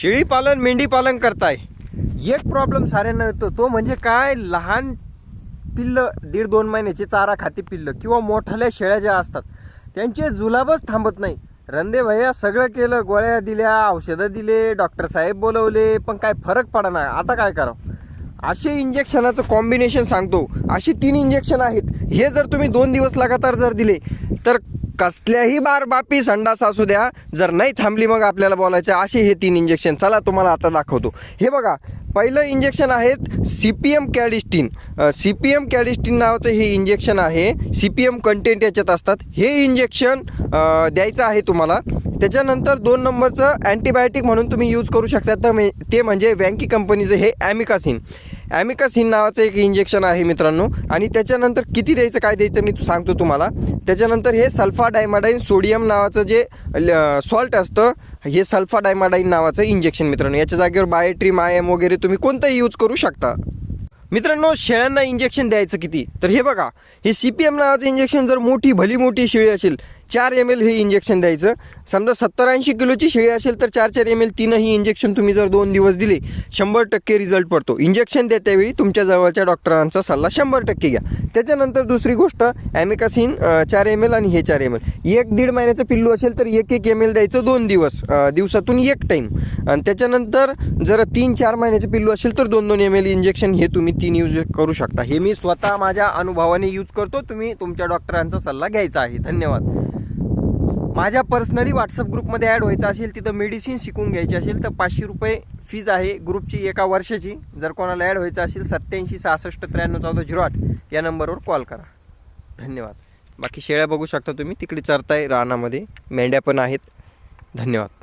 शेळीपालन मेंढीपालन करताय. एक प्रॉब्लेम साऱ्यांना येतो. तो म्हणजे काय? लहान पिल्लं दीड दोन महिन्याचे चारा खाती पिल्लं किंवा मोठाल्या शेळ्या ज्या असतात त्यांचे जुलाबच थांबत नाही. रंदे भैया सगळं केलं गोळ्या दिल्या औषधं दिले डॉक्टर साहेब बोलवले पण काय फरक पडणार आता काय करावं? असे इंजेक्शनाचं कॉम्बिनेशन सांगतो. अशी तीन इंजेक्शन आहेत. हे जर तुम्ही दोन दिवस लगातार जर दिले तर कसल्याही बार बापी संडास असू द्या जर नाही थांबली मग आपल्याला बोलायचं असे हे तीन इंजेक्शन चला तुम्हाला आता दाखवतो. हे बघा पहिलं इंजेक्शन आहेत C P M Cadistin C P M Cadistin नावाचं हे इंजेक्शन आहे. सी पी एम कंटेंट याच्यात असतात. हे इंजेक्शन द्यायचं आहे तुम्हाला. त्याच्यानंतर दोन नंबरचं अँटीबायोटिक म्हणून तुम्ही यूज करू शकता. तर ते म्हणजे वँकी कंपनीचं हे ॲमिकासिन ॲमिकासिन नावाचं एक इंजेक्शन आहे मित्रांनो. आणि त्याच्यानंतर किती द्यायचं काय द्यायचं मी सांगतो तुम्हाला. त्याच्यानंतर हे सल्फा डायमाडाईन सोडियम नावाचं जे सॉल्ट असतं हे सल्फा डायमाडाईन नावाचं इंजेक्शन मित्रांनो. याच्या जागेवर बायोट्री मायम वगैरे तुम्ही कोणतंही यूज करू शकता. मित्रांनो शेळ्यांना इंजेक्शन द्यायचं किती? तर हे बघा हे सी पी एम नावाचं इंजेक्शन जर मोठी भली मोठी शेळी असेल चार एम एल हे इंजेक्शन द्यायचं. समजा सत्तर ऐंशी किलोची शेळी असेल तर चार चार एम एल तीनही इंजेक्शन तुम्ही जर दोन दिवस दिले शंभर टक्के रिझल्ट पडतो. इंजेक्शन देत्यावेळी तुमच्या जवळच्या डॉक्टरांचा सल्ला शंभर टक्के घ्या. त्याच्यानंतर दुसरी गोष्ट ॲमिकासिन चार एम एल आणि हे चार एम एल एक दीड महिन्याचं पिल्लू असेल तर एक एक एम एल द्यायचं दोन दिवस दिवसातून एक टाईम आणि त्याच्यानंतर जर तीन चार महिन्याचं पिल्लू असेल तर दोन दोन एम एल इंजेक्शन हे तुम्ही तीन यूज करू शकता. हे मी स्वतः माझ्या अनुभवाने यूज करतो. तुम्ही तुमच्या डॉक्टरांचा सल्ला घ्यायचा आहे. धन्यवाद. माझ्या पर्सनली व्हॉट्सअप ग्रुपमध्ये ॲड व्हायचं असेल तिथं मेडिसिन शिकून घ्यायची असेल तर पाचशे रुपये फीज आहे ग्रुपची एका वर्षाची. जर कोणाला ॲड व्हायचं असेल सत्याऐंशी सहासष्ट त्र्याण्णव चौदा झिरो आठ या नंबरवर कॉल करा. धन्यवाद. बाकी शेळ्या बघू शकता तुम्ही तिकडे चरताय रानामध्ये. मेंढ्या पण आहेत. धन्यवाद.